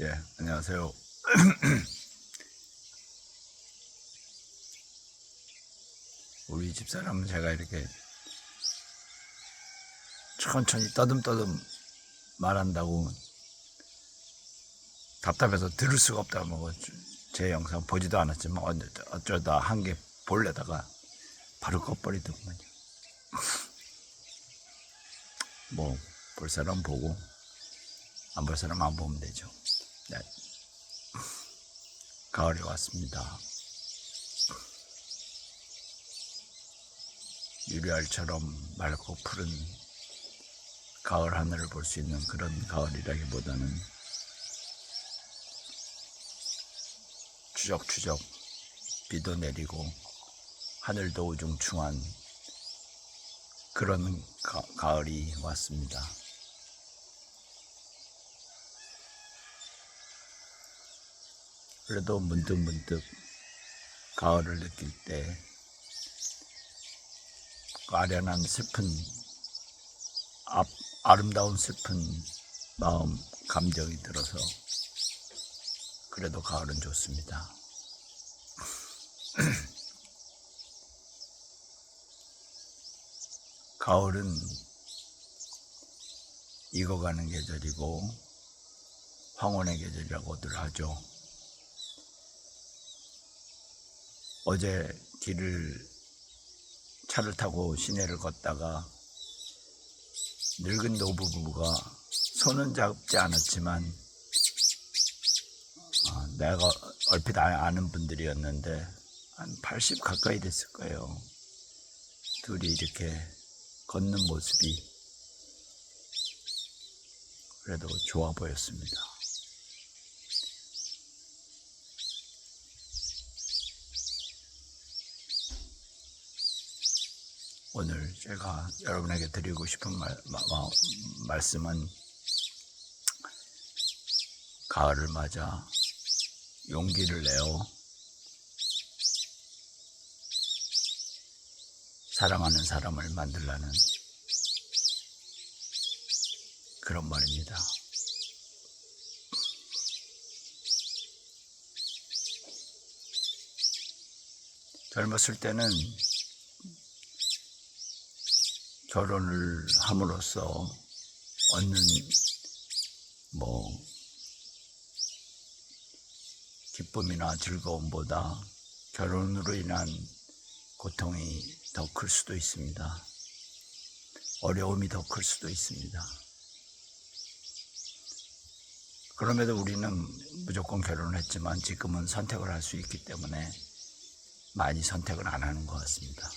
예, 안녕하세요. 우리 집사람은 제가 이렇게 천천히 떠듬떠듬 말한다고 답답해서 들을 수가 없다고 뭐제 영상 보지도 않았지만 어쩌- 어쩌다 한 개 볼래다가 바로 꺼버리더군요. 뭐 볼 사람 보고 안 볼 사람 안 보면 되죠. 네. 가을이 왔습니다. 유리알처럼 맑고 푸른 가을 하늘을 볼 수 있는 그런 가을이라기보다는 추적추적 비도 내리고 하늘도 우중충한 그런 가, 가을이 왔습니다. 그래도 문득 문득 가을을 느낄 때 그 아련한 슬픈 아, 아름다운 슬픈 마음 감정이 들어서 그래도 가을은 좋습니다. 가을은 익어가는 계절이고 황혼의 계절이라고들 하죠. 어제 길을 차를 타고 시내를 걷다가 늙은 노부부가 손은 잡지 않았지만 아, 내가 얼핏 아- 아는 분들이었는데 한 80 가까이 됐을 거예요. 둘이 이렇게 걷는 모습이 그래도 좋아 보였습니다. 오늘 제가 여러분에게 드리고 싶은 말, 마- 마- 말씀은 가을을 맞아 용기를 내어 사랑하는 사람을 만들라는 그런 말입니다. 젊었을 때는 결혼을 함으로써 얻는 뭐 기쁨이나 즐거움보다 결혼으로 인한 고통이 더 클 수도 있습니다. 어려움이 더 클 수도 있습니다. 그럼에도 우리는 무조건 결혼을 했지만 지금은 선택을 할 수 있기 때문에 많이 선택을 안 하는 것 같습니다.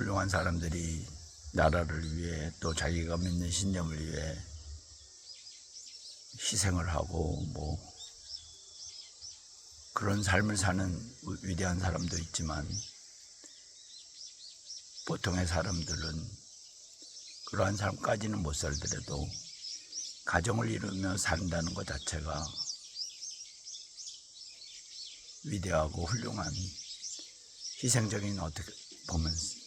훌륭한 사람들이 나라를 위해 또 자기가 믿는 신념을 위해 희생을 하고 뭐 그런 삶을 사는 위대한 사람도 있지만 보통의 사람들은 그러한 삶까지는 못 살더라도 가정을 이루며 산다는 것 자체가 위대하고 훌륭한 희생적인 어떻게 보면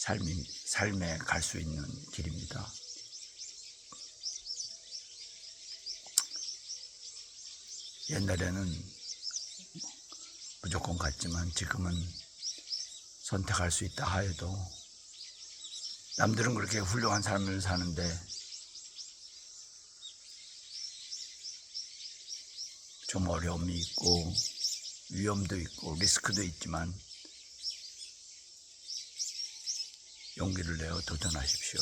삶이 삶에 갈 수 있는 길입니다. 옛날에는 무조건 갔지만 지금은 선택할 수 있다 하여도 남들은 그렇게 훌륭한 삶을 사는데 좀 어려움이 있고 위험도 있고 리스크도 있지만 용기를 내어 도전하십시오.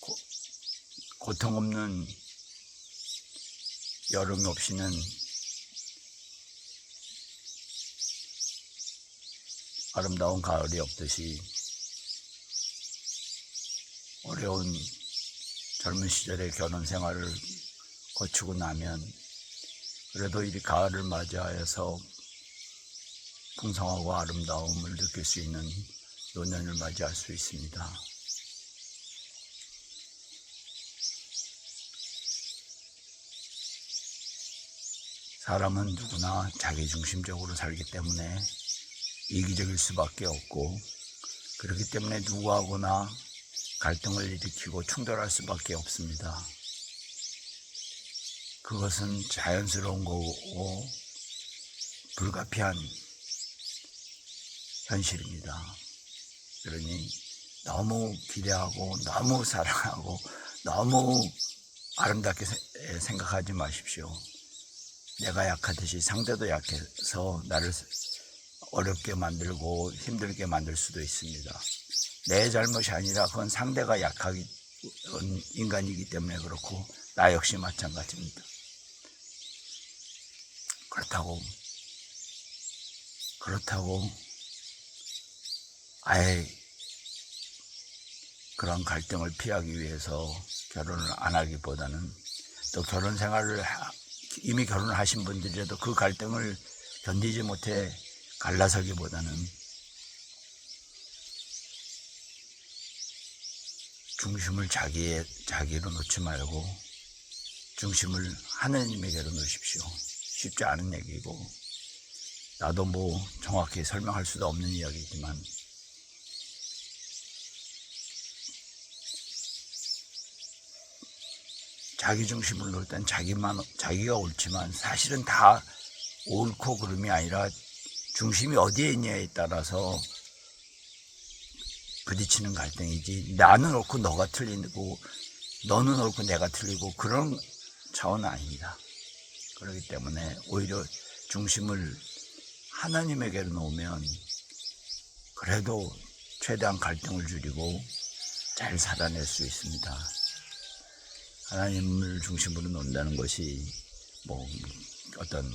고, 고통 없는 여름 없이는 아름다운 가을이 없듯이 어려운 젊은 시절의 결혼 생활을 거치고 나면 그래도 이 가을을 맞이하여서 풍성하고 아름다움을 느낄 수 있는 노년을 맞이할 수 있습니다. 사람은 누구나 자기중심적으로 살기 때문에 이기적일 수밖에 없고 그렇기 때문에 누구하고나 갈등을 일으키고 충돌할 수밖에 없습니다. 그것은 자연스러운 거고 불가피한 현실입니다. 그러니 너무 기대하고 너무 사랑하고 너무 아름답게 세- 생각하지 마십시오. 내가 약하듯이 상대도 약해서 나를 어렵게 만들고 힘들게 만들 수도 있습니다. 내 잘못이 아니라 그건 상대가 약하기 인간이기 때문에 그렇고 나 역시 마찬가지입니다. 그렇다고 그렇다고 아예 그런 갈등을 피하기 위해서 결혼을 안 하기보다는 또 결혼 생활을 하- 이미 결혼을 하신 분들이라도 그 갈등을 견디지 못해 갈라서기보다는 중심을 자기의 자기로 놓지 말고 중심을 하느님에게로 놓으십시오. 쉽지 않은 얘기고 나도 뭐 정확히 설명할 수도 없는 이야기지만 자기 중심을 놓을 땐 자기만 자기가 옳지만 사실은 다 옳고 그름이 아니라 중심이 어디에 있냐에 따라서 부딪히는 갈등이지 나는 옳고 너가 틀리고 너는 옳고 내가 틀리고 그런 차원은 아닙니다. 그렇기 때문에 오히려 중심을 하나님에게로 놓으면 그래도 최대한 갈등을 줄이고 잘 살아낼 수 있습니다. 하나님을 중심으로 놓는다는 것이 뭐 어떤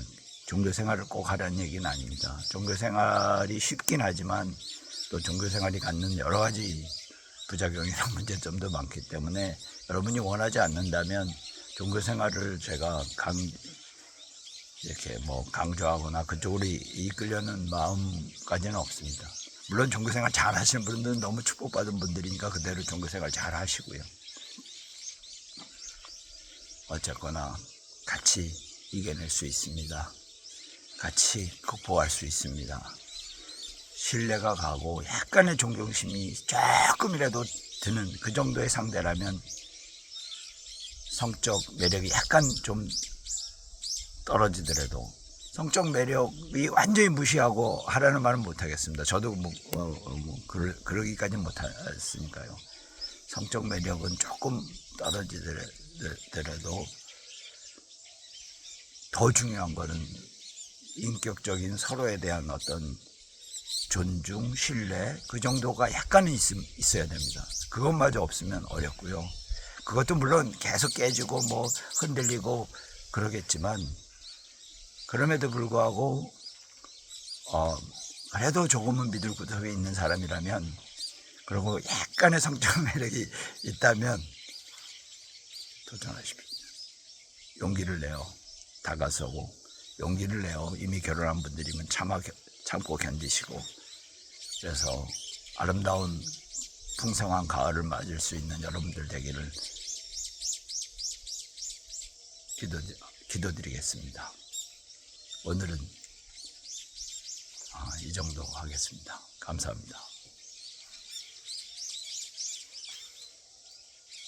종교 생활을 꼭 하라는 얘기는 아닙니다. 종교 생활이 쉽긴 하지만 또 종교 생활이 갖는 여러 가지 부작용이나 문제점도 많기 때문에 여러분이 원하지 않는다면 종교 생활을 제가 강 이렇게 뭐 강조하거나 그쪽으로 이- 이끌려는 마음까지는 없습니다. 물론 종교 생활 잘 하시는 분들은 너무 축복받은 분들이니까 그대로 종교 생활 잘 하시고요. 어쨌거나 같이 이겨낼 수 있습니다. 같이 극복할 수 있습니다. 신뢰가 가고 약간의 존경심이 조금이라도 드는 그 정도의 상대라면 성적 매력이 약간 좀 떨어지더라도 성적 매력이 완전히 무시하고 하라는 말은 못하겠습니다. 저도 뭐, 어, 어, 뭐 그러, 그러기까지는 못했으니까요. 성적 매력은 조금 떨어지더라도 더 중요한 거는 인격적인 서로에 대한 어떤 존중, 신뢰 그 정도가 약간은 있, 있어야 됩니다. 그것마저 없으면 어렵고요. 그것도 물론 계속 깨지고 뭐 흔들리고 그러겠지만 그럼에도 불구하고 어 그래도 조금은 믿을 구석에 있는 사람이라면 그리고 약간의 성적 매력이 있다면 도전하십시오. 용기를 내요. 다가서고 용기를 내요. 이미 결혼한 분들이면 참아 겨- 참고 견디시고 그래서 아름다운 풍성한 가을을 맞을 수 있는 여러분들 되기를 기도 기도드리겠습니다. 오늘은 아, 이 정도 하겠습니다. 감사합니다.